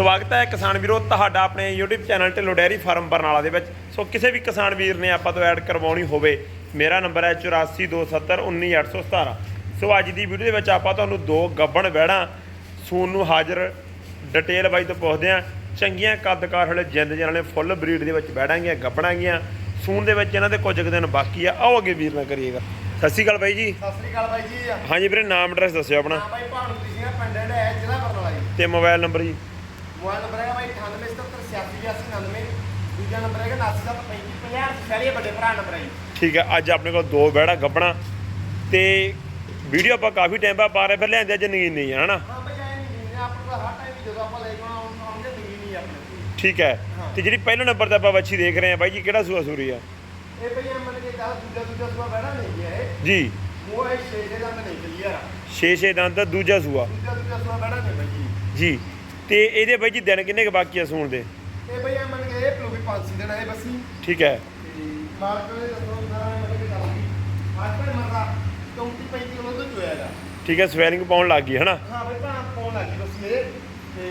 ਸਵਾਗਤ ਹੈ ਕਿਸਾਨ ਵੀਰੋ ਤੁਹਾਡਾ ਆਪਣੇ YouTube channel Dhillon dairy farm Barnala ਦੇ ਵਿੱਚ। ਸੋ ਕਿਸੇ ਵੀ ਕਿਸਾਨ ਵੀਰ ਨੇ ਆਪਾਂ ਤੋਂ ਐਡ ਕਰਵਾਉਣੀ ਹੋਵੇ ਮੇਰਾ ਨੰਬਰ ਹੈ 8427191817 ਸੋ ਅੱਜ ਦੀ ਵੀਡੀਓ ਦੇ ਵਿੱਚ ਆਪਾਂ ਤੁਹਾਨੂੰ ਦੋ ਗੱਬਣ ਵਹਿੜਾਂ ਸੂਨ ਨੂੰ ਹਾਜ਼ਰ ਡਿਟੇਲ ਬਾਈ ਤੋਂ ਪੁੱਛਦੇ ਆ ਚੰਗੀਆਂ ਕੱਦਕਾਰ ਵਾਲੇ ਜਿੰਦ ਜਿਹਨਾਂ ਨੇ ਫੁੱਲ ਬਰੀਡ ਦੇ ਵਿੱਚ ਬਹਿੜਾਂਗੀਆਂ ਗੱਬਣਾਂਗੀਆਂ ਸੂਨ ਦੇ ਵਿੱਚ ਇਹਨਾਂ ਦੇ ਕੁਝ ਦਿਨ ਬਾਕੀ ਆ। ਆਓ ਅੱਗੇ ਵੀਰ ਨਾਲ ਕਰੀਏਗਾ। ਸਤਿ ਸ਼੍ਰੀ ਅਕਾਲ ਬਾਈ ਜੀ। ਸਤਿ ਸ੍ਰੀ ਅਕਾਲ ਬਾਈ ਜੀ। ਹਾਂ ਹਾਂਜੀ ਵੀਰੇ ਨਾਮ ਐਡਰੈਸ ਦੱਸਿਓ ਆਪਣਾ। ਬਾਈ ਭਾਣੂ ਜੀ ਨੇ ਪਿੰਡ ਹੈ ਜ਼ਿਲ੍ਹਾ ਬਰਨਾਲਾ ਜੀ। ਤੇ ਮੋਬਾਈਲ ਨੰਬਰ ਜੀ। ਮੋਬਾਈਲ ਨੰਬਰ ਹੈਗਾ ਬਾਈ 9877868299 ਦੂਜਾ ਨੰਬਰ ਹੈਗਾ 973550 ਸ਼ਹਿਰੀ ਵੱਡੇ ਭਰਾ ਨੰਬਰ ਹੈ ਠੀਕ ਹੈ ਅੱਜ ਆਪਣੇ ਕੋਲ ਦੋ ਬਹਿੜਾ ਗੱਬਣਾ ਤੇ ਵੀਡੀਓ ਆਪਾਂ ਕਾਫੀ ਟਾਈਮ ਬਾਅਦ ਪਾ ਰਹੇ ਫਿਰ ਲਿਆਂਦੇ ਅੱਜ ਨਗੀਨ ਨਹੀਂ ਹੈ ਹਨਾ? ਠੀਕ ਹੈ ਤੇ ਜਿਹੜੀ ਪਹਿਲੇ ਨੰਬਰ ਤੇ ਆਪਾਂ ਵੱਛੀ ਦੇਖ ਰਹੇ ਹਾਂ ਬਾਈ ਜੀ ਕਿਹੜਾ ਸੂਆ ਸੂਰੀ ਆ? ਇਹ ਐ ਮੰਨ ਕੇ ਚੱਲ ਦੂਜਾ ਦੂਜਾ ਸੁਆ ਬੈਠਾ ਨਹੀਂ ਹੈ ਇਹ ਜੀ। ਉਹ ਹੈ ਛੇ ਦੇ ਦੰਦ ਨਹੀਂ ਕਲੀਅਰ ਆ 6-6 ਦੰਦ ਦਾ ਦੂਜਾ ਸੂਆ। ਦੂਜਾ ਦੂਜਾ ਸੁਆ ਬੈਠਾ ਨਹੀਂ ਬਾਈ ਜੀ। ਜੀ। ਤੇ ਇਹਦੇ ਬਾਈ ਜੀ ਦਿਨ ਕਿੰਨੇ ਕੁ ਬਾਕੀ ਆ ਸੂਣ ਦੇ? ਇਹ ਬਈ ਐ ਮੰਨ ਕੇ ਇਹ ਪਲੂ ਵੀ ਪੰਜ ਛੇ ਦਿਨ ਹੈ ਬਸੀ। ਠੀਕ ਹੈ। ਤੇ ਮਾਲਕ ਨੇ ਦੱਸੋ ਸਾਰਾ ਮੰਨ ਕੇ ਚੱਲ ਗਈ ਅੱਜ ਤੱਕ ਮਰਦਾ 34 35 ਕਿਲੋ ਤੋਂ ਚੋਇਆ ਦਾ ਠੀਕ ਹੈ ਸਵੈਲਿੰਗ ਪਾਉਣ ਲੱਗ ਗਈ ਹਨਾ? ਹਾਂ ਬਈ ਭਾਂ ਪਾਉਣ ਲੱਗੀ ਬਸ ਇਹ। ਤੇ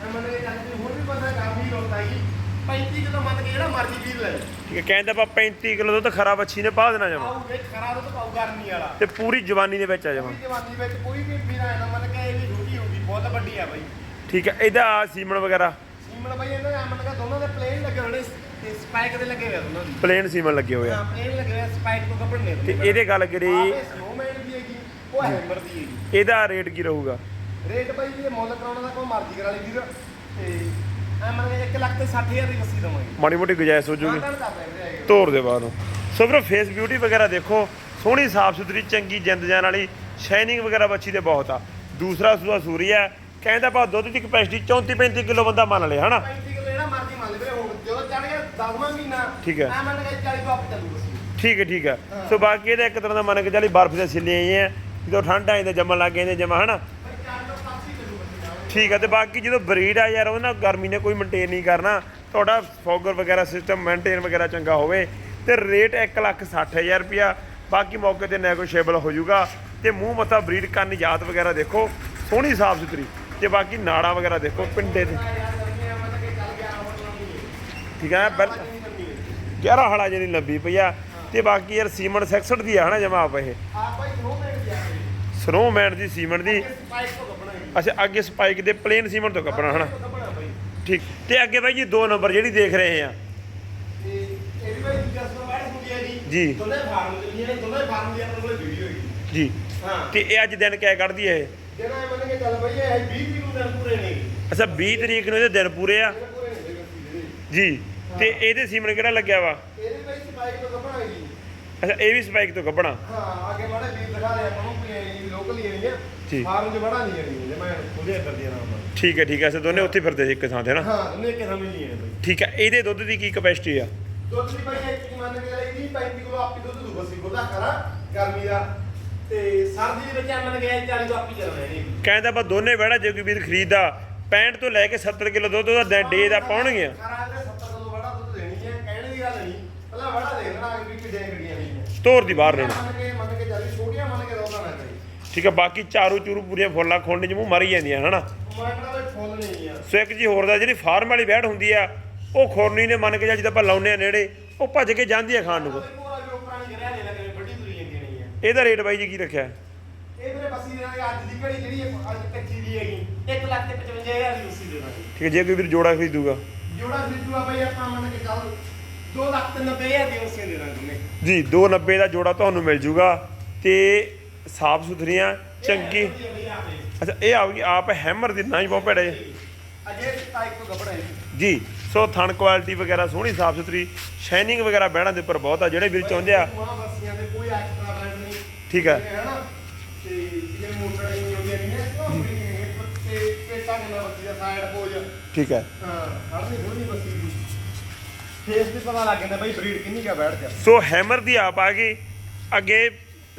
ਮੈਂ ਮੰਨ ਕੇ ਚੱਲ ਵੀ ਹੋਰ ਵੀ ਬੰਦਾ ਕਾਫੀ ਰੋਤਾ ਜੀ 35 ਕਿਲੋ ਮੰਨ ਕੇ ਜਿਹੜਾ ਮਰਜ਼ੀ ਚੀਜ਼ ਲੈ। ਠੀਕ ਹੈ ਕਹਿੰਦੇ ਆਪਾਂ 35 ਕਿਲੋ ਤਾਂ ਖਰਾ ਵੱਛੀ ਨੇ ਪਾ ਦੇਣਾ ਜਮਾ। ਆਉ ਵੇ ਖਰਾ ਤੋਂ ਪਾਉ ਗਰਮੀ ਵਾਲਾ। ਤੇ ਪੂਰੀ ਜਵਾਨੀ ਦੇ ਵਿੱਚ ਆ ਜਮਾ। ਕੋਈ ਜਵਾਨੀ ਵਿੱਚ ਕੋਈ ਵੀ ਵੀਰਾ ਹੈ ਨਾ ਮੰਨ ਕੇ ਇਹ ਵੀ ਛੋਟੀ ਹੋਊਗੀ ਬਹੁਤ ਵੱਡੀ ਆ ਬਈ। ਠੀਕ ਹੈ ਇਹਦਾ ਸੀਮਨ ਵਗੈਰਾ। ਸੀਮਨ ਬਈ ਇਹਨਾਂ ਦੇ ਮੰਨ ਕੇ ਦੋਨਾਂ ਦੇ ਪਲੇਨ ਲੱਗੇ ਹੋਣੇ ਤੇ ਸਪਾਈਕ ਦੇ ਲੱਗੇ ਹੋਏ ਆ ਦੋਨਾਂ ਦੀ। ਪਲੇਨ ਸੀਮਨ ਲੱਗੇ ਹੋਏ ਆ। ਹਾਂ ਪਲੇਨ ਲੱਗੇ ਹੋਏ ਸਪਾਈਕ ਤੋਂ ਕੱਪੜ ਨੇ ਤੇ ਇਹਦੇ ਗੱਲ ਕਰੀ ਸਨੋਮੈਨ ਦੀ ਹੈਗੀ ਉਹ ਹੈਮਰ ਦੀ ਹੈਗੀ। ਇਹਦਾ ਰੇਟ ਕੀ ਰਹੂਗਾ? ਰੇਟ ਬਾਈ ਜੀ ਇਹ ਮੁੱਲ ਕਰਾਉਣਾ ਦਾ ਕੋਈ ਮਰਜ਼ੀ ਕਰਾ ਲਈ ਵੀਰ ਤੇ ਐ ਮੰਨ ਕੇ 1 ਲੱਖ ਤੇ 60000 ਦੀ ਵਸੀ ਦਵਾਂਗੇ। ਮਾੜੀ ਮੋਟੀ ਗੁਜਾਇਸ਼ ਹੋ ਜੂਗੀ। ਤੋਰ ਦੇ ਬਾਹਰੋਂ ਸੋ ਵੀਰੋ ਫੇਸ ਬਿਊਟੀ ਵਗੈਰਾ ਦੇਖੋ ਸੋਹਣੀ ਸਾਫ਼ ਸੁਥਰੀ ਚੰਗੀ ਜਿੰਦ ਜਾਨ ਵਾਲੀ ਸ਼ਾਈਨਿੰਗ ਵਗੈਰਾ ਬੱਚੀ ਦੇ ਬਹੁਤ ਆ। ਦੂਸਰਾ ਸੂਆ ਸੂਰੀ ਕਹਿੰਦਾ ਭਾ ਦੁੱਧ ਦੀ ਕਪੈਸਿਟੀ 34 35 ਕਿਲੋ ਬੰਦਾ ਮੰਨ ਲਿਆ ਹਨਾ? 35 ਕਿਲੋ ਜਿਹੜਾ ਮਰਜ਼ੀ ਮੰਨ ਲਵੇ ਹੁਣ ਜਦੋਂ ਚੜ ਗਿਆ 10ਵਾਂ ਮਹੀਨਾ ਠੀਕ ਹੈ। ਮੰਨ ਕੇ 40 ਤੋਂ ਆਪ ਚੱਲੂ ਠੀਕ ਹੈ ਠੀਕ ਹੈ। ਸੋ ਬਾਕੀ ਇਹਦਾ ਇੱਕ ਤਰ੍ਹਾਂ ਦਾ ਮੰਨ ਕੇ ਚੱਲੀ ਬਰਫ਼ ਦੇ ਸਿੱਲੇ ਆਏ ਆ ਜਦੋਂ ਠੰਡ ਆ ਜਾਂਦਾ ਜੰਮਣ ਲੱਗ ਜਾਂਦੇ ਜਮਾ ਹਨਾ? ਬਈ 40 ਤੋਂ 80 ਚੱਲੂ ਬਸ ਠੀਕ ਹੈ ਤੇ ਬਾਕੀ ਜਦੋਂ ਬਰੀਡ ਆ ਯਾਰ ਉਹ ਨਾ ਗਰਮੀ ਨੇ ਕੋਈ ਮੇਨਟੇਨ ਨਹੀਂ ਕਰਨਾ। ਤੁਹਾਡਾ ਫੋਗਰ ਵਗੈਰਾ ਸਿਸਟਮ ਮੇਨਟੇਨ ਵਗੈਰਾ ਚੰਗਾ ਹੋਵੇ। ਤੇ ਰੇਟ 160000 ਰੁਪਿਆ ਬਾਕੀ ਮੌਕੇ ਤੇ ਨੈਗੋਸ਼ੀਏਬਲ ਹੋ ਜਾਊਗਾ। ਤੇ ਮੂੰਹ ਮੱਥਾ ਬਰੀਡ ਕਰਨ ਜਾਤ ਵਗੈਰਾ ਦੇਖੋ ਸੋਹਣੀ ਸਾਫ਼ ਸੁਥਰੀ ਤੇ ਬਾਕੀ ਨਾੜਾ ਵਗੈਰਾ ਦੇਖੋ ਪਿੰਡੇ ਨਹੀਂ ਠੀਕ ਹੈ ਬੈਲ 11 ਹਲਾ ਜਿਹੜੀ ਲੰਬੀ ਪਈ ਆ। ਤੇ ਬਾਕੀ ਯਾਰ ਸੀਮਨ 66 ਦੀ ਆ ਹਨਾ ਜਮਾ ਆਪ ਇਹ। ਨੋ ਦੀ ਸਨੋਮੈਨ ਦੀ ਸੀਮਨ ਦੀ। ਹੈ ਅੱਛਾ ਅੱਗੇ ਸਪਾਈਕ ਦੇ ਪਲੇਨ ਸੀਮਨ ਤੋਂ ਕੱਪਣਾ ਹਨਾ। ਕੱਪਣਾ ਬਾਈ ਠੀਕ ਤੇ ਅੱਗੇ ਬਾਈ ਜੀ ਦੋ ਨੰਬਰ ਜਿਹੜੀ ਦੇਖ ਰਹੇ ਆ। ਹੈ ਜੀ। ਜੀ। ਦੋਨੇ ਫਾਰਮ ਦੇ ਨੇ ਦੋਨੇ ਫਾਰਮ ਦੀ ਆਪਣੇ ਕੋਲ ਵੀਡੀਓ ਹੈਗੀ ਜੀ। ਹਾਂ। ਤੇ ਇਹ ਅੱਜ ਦਿਨ ਕਿਆ ਕੱਢਦੀ ਹੈ ਇਹ? ਜਿਹੜਾ ਇਹ ਮੰਨ ਕੇ ਚੱਲ ਬਈ ਇਹ 20 ਕਿਲੋ ਦਿਨ ਪੂਰੇ ਨਹੀਂ ਅੱਛਾ 20 ਤਰੀਕ ਨੂੰ ਇਹਦੇ ਦਿਨ ਪੂਰੇ ਆ? ਪੂਰੇ ਜੀ ਤੇ ਇਹਦੇ ਸੀਮਨ ਕਿਹੜਾ ਲੱਗਿਆ ਵਾ? ਇਹਦੇ ਭਾਈ ਸਪਾਈਕ ਤੋਂ ਕੱਪਣਾ ਹੈ ਜੀ। ਅੱਛਾ ਇਹ ਵੀ ਸਪਾਈਕ ਤੋਂ ਕੱਢਣਾ ਹਾਂ ਅੱਗੇ ਬੜਾ ਵੀਰ ਦਿਖਾ ਰਿਹਾ ਆਪਾਂ ਨੂੰ ਵੀ ਲੋਕਲ ਹੀ ਜੀ। ਨਹੀਂ ਫਾਰਮ 'ਚ ਬੜਾ ਨਹੀਂ ਹੈ ਜੇ ਮੈਂ ਖੁਦੇ ਇੱਧਰ ਦੀ ਨਾਮ ਠੀਕ ਹੈ ਠੀਕ ਹੈ ਸੇ ਦੋਨੇ ਉੱਥੇ ਫਿਰਦੇ ਸੀ ਇੱਕ ਥਾਂ ਤੇ ਨਾ? ਹਾਂ ਉਹਨੇ ਇੱਕ ਸਮਝ ਨਹੀਂ ਹੈ ਬਈ। ਠੀਕ ਹੈ ਇਹਦੇ ਦੁੱਧ ਦੀ ਕੀ ਕਪੈਸਿਟੀ ਆ? ਦੁੱਧ ਦੀ ਭਾਈ ਇੱਕ ਮੰਨ ਕੇ ਲਈ 30 35 ਕਿਲੋ ਆਪੀ ਦੁੱਧ ਦੂ ਬਸੀ ਗੋਦਾ ਖਰਾ ਗਰਮੀ ਦਾ। ਤੇ ਸਰਦੀ ਦੇ ਵਿੱਚ ਆ ਮੰਨ ਗਿਆ 40 ਤੋਂ ਆਪੀ ਚੱਲਣਾ ਇਹਨੇ ਕਹਿੰਦਾ ਬਾ ਦੋਨੇ ਵੜਾ ਜੇ ਕੋਈ ਵੀਰ ਖਰੀਦਦਾ 65 ਤੋਂ ਲੈ ਕੇ 70 ਕਿਲੋ ਦੁੱਧ ਉਹਦਾ ਡੇ ਦਾ ਪਾਉਣਗੇ ਖਰਾ ਤੇ 70 ਕਿਲੋ ਵੜਾ ਦੁੱਧ ਦੇਣੀ ਹੈ ਕਹਿਣ ਦੀ ਗੱਲ ਨਹੀਂ। ਪਹਿਲਾਂ ਵੜਾ ਦੇ ਅਗੇ ਵੀ ਕਿੱਡੀਆਂ ਗੱਡੀਆਂ ਨਹੀਂ ਤੋਰ ਦੀ ਬਾਹਰ ਲੈਣਾ। ਮੰਨ ਕੇ ਮੰਨ ਕੇ ਚੱਲੀ ਛੋਟੀਆਂ ਮੰਨ ਕੇ ਰੋਣਾ ਨਾ ਕਰੀ। ਠੀਕ ਹੈ ਬਾਕੀ ਚਾਰੂ ਚੂਰੂ ਪੂਰੀਆਂ ਫੁੱਲਾਂ ਖੋਲਣੇ ਚ ਮੂੰਹ ਮਾਰੀ ਜਾਂਦੀਆਂ ਹਨਾ? ਸੋ ਇੱਕ ਜੀ ਹੋਰ ਦਾ ਜਿਹੜੀ ਫਾਰਮ ਵਾਲੀ ਬੈੜ ਹੁੰਦੀ ਆ ਉਹ ਖੋਰਨੀ ਨੇ ਮੰਨ ਕੇ ਜਾਂ ਜਿੱਦਾਂ ਆਪਾਂ ਲਾਉਨੇ ਆ ਨੇੜੇ ਉਹ ਭੱਜ ਕੇ ਜਾਂਦੀ ਆ ਖਾਣ ਨੂੰ ਉਹਦੇ ਕੋਲ ਵੀ ਉੱਪਰਾਂ ਨਹੀਂ ਕਰਿਆ ਨਹੀਂ ਲੱਗੇ ਵੱਡੀ ਤੁਰੀ ਜਾਂਦੀ ਨਹੀਂ ਆ ਇਹਦਾ ਰੇਟ ਬਾਈ ਜੀ ਕੀ ਰੱਖਿਆ? ਇਹ ਬਸੀ ਦੇ ਅੱਜ ਦੀ ਘੜੀ ਜਿਹੜੀ ਹੈ, ਅੱਜ ਕੱਚੀ ਦੀ ਹੈਗੀ। 1 ਲੱਖ ਤੇ 55000 ਦੀ ਉਸੀ ਦੇ ਦਾਂਗੇ ਠੀਕ ਹੈ ਜੇ ਕੋਈ ਵੀਰ ਜੋੜਾ ਖਰੀਦੂਗਾ। ਜੋੜਾ ਖਰੀਦੂਗਾ ਬਈ ਆਪਾਂ ਮੰਨ ਕੇ ਚੱਲ 2 ਲੱਖ ਤੇ 90000 ਦੀ ਉਸੀ ਦੇ ਦਾਂਗੇ ਜੀ 290 ਦਾ ਜੋੜਾ ਤੁਹਾਨੂੰ ਮਿਲ ਜੂਗਾ ਤੇ ਸਾਫ਼ ਸੁਥਰੀਆਂ ਚੰਗੀ ਅੱਛਾ ਇਹ ਆਉਗੀ ਆਪ ਹੈਮਰ ਦੀ ਨਾ ਹੀ ਬਹੁਤ ਭੜੇ। ਅਜੇ ਟਾਈਪ ਤੋਂ ਕਪੜਾ ਹੈ ਜੀ ਸੋ ਥਣ ਕੁਆਲਿਟੀ ਵਗੈਰਾ ਸੋਹਣੀ ਸਾਫ਼ ਸੁਥਰੀ ਸ਼ਾਈਨਿੰਗ ਵਗੈਰਾ ਬਹਿਣਾ ਦੇ ਉੱਪਰ ਬਹੁਤ ਆ ਜਿਹੜੇ ਵੀਰ ਚਾਹੁੰਦੇ ਆ। ਕੋਈ ਐਕਸਟਰਾ ਠੀਕ ਹੈ। ਠੀਕ ਹੈ। ਹਾਂ ਹੜਨੀ ਥੋੜੀ ਬੱਤੀ ਦੀ ਫੇਸ ਤੇ ਪਤਾ ਲੱਗ ਜਾਂਦਾ ਬਈ ਬਰੀਡ ਕਿੰਨੀ ਕਾ ਬੈਠ ਜਾ। ਸੋ ਹੈਮਰ ਦੀ ਆਪ ਆ ਗਈ। ਅੱਗੇ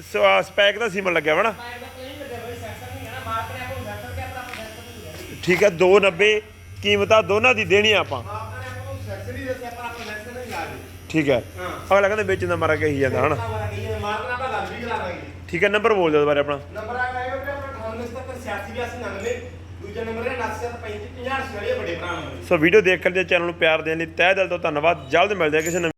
ਸ- ਸਪੈਕ ਦਾ ਸੀਮਨ ਲੱਗਿਆ ਵਾ ਨਾ। ਸਾਈਡ ਦਾ ਕਲੀਨ ਲੱਗਿਆ ਬਈ ਸੈਕਸ਼ਨ ਨਹੀਂ ਹੈ ਨਾ ਮਾਰ ਕੇ ਆਪਾਂ ਸੈਕਸ਼ਨ ਕੇ ਆਪਾਂ ਸੈਕਸ਼ਨ ਨਹੀਂ ਹੈ ਠੀਕ ਹੈ 290 ਕੀਮਤਾਂ ਦੋਨਾਂ ਦੀ ਦੇਣੀ ਆ ਆਪਾਂ। ਕੇ ਠੀਕ ਹੈ। ਹਾਂ। ਅਗਲਾ ਕਹਿੰਦਾ ਵੇਚਣ ਦਾ ਮਾਰਾ ਕਹੀ ਜਾਂਦਾ ਹਨਾ ਮਾਰ ਕੇ ਆਪਾਂ ਗੱਲ ਵੀ ਕਰਾਵਾਂਗੇ ਠੀਕ ਹੈ ਨੰਬਰ ਬੋਲ ਦਿਓ ਦੁਬਾਰਾ ਆਪਣਾ। ਨੰਬਰ ਆ ਗਿਆ ਵੀਰੇ ਆਪਣਾ 98 ਤੱਕ 86 99 ਦੂਜਾ ਨੰਬਰ ਹੈ 9735 50 ਵਾਲੇ ਵੱਡੇ ਭਰਾ ਨੂੰ। ਸੋ ਵੀਡੀਓ ਦੇਖਣ ਦੇ ਚੈਨਲ ਨੂੰ ਪਿਆਰ ਦੇਣ ਲਈ ਤਹਿ ਦਿਲ ਤੋਂ ਧੰਨਵਾਦ। ਜਲਦ ਮਿਲਦੇ ਹਾਂ ਕਿਸੇ ਨਵੀਂ